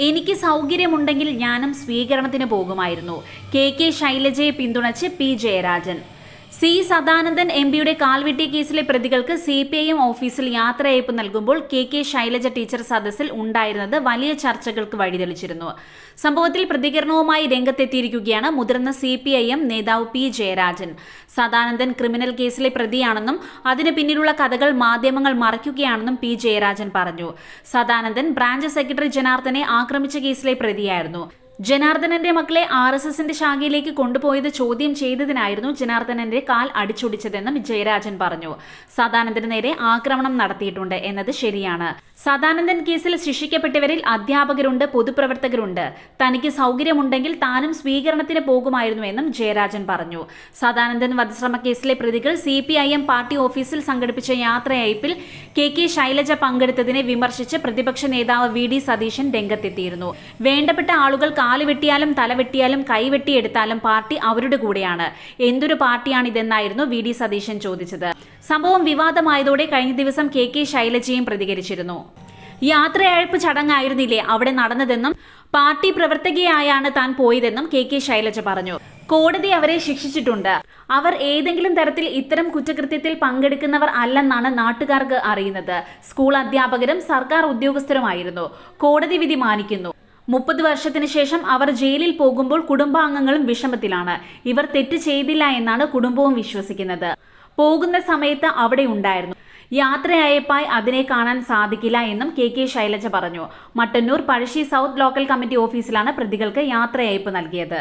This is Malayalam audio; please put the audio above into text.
എനിക്ക് സൗകര്യമുണ്ടെങ്കിൽ ഞാനും സ്വീകരണത്തിന് പോകുമായിരുന്നു. കെ കെ ശൈലജയെ പിന്തുണച്ച് P Jayarajan. C Sadanandan M പിയുടെ കാൽവെട്ടി കേസിലെ പ്രതികൾക്ക് സി പി ഐ എം ഓഫീസിൽ യാത്രയയപ്പ് നൽകുമ്പോൾ കെ കെ ശൈലജ ടീച്ചർ സദസ്സിൽ ഉണ്ടായിരുന്നത് വലിയ ചർച്ചകൾക്ക് വഴിതെളിച്ചിരുന്നു. സംഭവത്തിൽ പ്രതികരണവുമായി രംഗത്തെത്തിയിരിക്കുകയാണ് മുതിർന്ന സി പി ഐ എം നേതാവ് പി ജയരാജൻ. സദാനന്ദൻ ക്രിമിനൽ കേസിലെ പ്രതിയാണെന്നും അതിന് പിന്നിലുള്ള കഥകൾ മാധ്യമങ്ങൾ മറയ്ക്കുകയാണെന്നും പി ജയരാജൻ പറഞ്ഞു. സദാനന്ദൻ ബ്രാഞ്ച് സെക്രട്ടറി ജനാർദ്ദനെ ആക്രമിച്ച കേസിലെ പ്രതിയായിരുന്നു. ജനാർദ്ദനന്റെ മക്കളെ ആർ എസ് എസിന്റെ ശാഖയിലേക്ക് കൊണ്ടുപോയത് ചോദ്യം ചെയ്തതിനായിരുന്നു ജനാർദ്ദനന്റെ കാൽ അടിച്ചൊടിച്ചതെന്നും ജയരാജൻ പറഞ്ഞു. സദാനന്ദന് നേരെ ആക്രമണം നടത്തിയിട്ടുണ്ട് എന്നത് ശരിയാണ്. സദാനന്ദൻ കേസിൽ ശിക്ഷിക്കപ്പെട്ടവരിൽ അധ്യാപകരുണ്ട് പൊതുപ്രവർത്തകരുണ്ട്. തനിക്ക് സൗകര്യമുണ്ടെങ്കിൽ താനും സ്വീകരണത്തിന് പോകുമായിരുന്നുവെന്നും ജയരാജൻ പറഞ്ഞു. സദാനന്ദൻ വധശ്രമ കേസിലെ പ്രതികൾ C P I M party ഓഫീസിൽ സംഘടിപ്പിച്ച യാത്രയയപ്പിൽ കെ കെ ശൈലജ പങ്കെടുത്തതിനെ വിമർശിച്ച് പ്രതിപക്ഷ നേതാവ് വി ഡി സതീശൻ രംഗത്തെത്തിയിരുന്നു. വേണ്ടപ്പെട്ട ആളുകൾ വെട്ടിയാലും തലവെട്ടിയാലും കൈവെട്ടിയെടുത്താലും പാർട്ടി അവരുടെ കൂടെയാണ്. എന്തൊരു പാർട്ടിയാണിതെന്നായിരുന്നു വി ഡി സതീശൻ ചോദിച്ചത്. സംഭവം വിവാദമായതോടെ കഴിഞ്ഞ ദിവസം കെ കെ ശൈലജയും പ്രതികരിച്ചിരുന്നു. യാത്രയഴപ്പ് ചടങ്ങായിരുന്നില്ലേ അവിടെ നടന്നതെന്നും പാർട്ടി പ്രവർത്തകയായാണ് താൻ പോയതെന്നും കെ കെ ശൈലജ പറഞ്ഞു. കോടതി അവരെ ശിക്ഷിച്ചിട്ടുണ്ട്. അവർ ഏതെങ്കിലും തരത്തിൽ ഇത്തരം കുറ്റകൃത്യത്തിൽ പങ്കെടുക്കുന്നവർ അല്ലെന്നാണ് നാട്ടുകാർക്ക് അറിയുന്നത്. സ്കൂൾ അധ്യാപകരും സർക്കാർ ഉദ്യോഗസ്ഥരുമായിരുന്നു. കോടതി വിധി മാനിക്കുന്നു. മുപ്പത് വർഷത്തിന് ശേഷം അവർ ജയിലിൽ പോകുമ്പോൾ കുടുംബാംഗങ്ങളും വിഷമത്തിലാണ്. ഇവർ തെറ്റ് ചെയ്തില്ല എന്നാണ് കുടുംബവും വിശ്വസിക്കുന്നത്. പോകുന്ന സമയത്ത് അവിടെ ഉണ്ടായിരുന്നു. യാത്രയയപ്പായി അതിനെ കാണാൻ സാധിക്കില്ല എന്നും കെ കെ ശൈലജ പറഞ്ഞു. Mattannur Pazhassi south local committee ഓഫീസിലാണ് പ്രതികൾക്ക് യാത്രയയപ്പ് നൽകിയത്.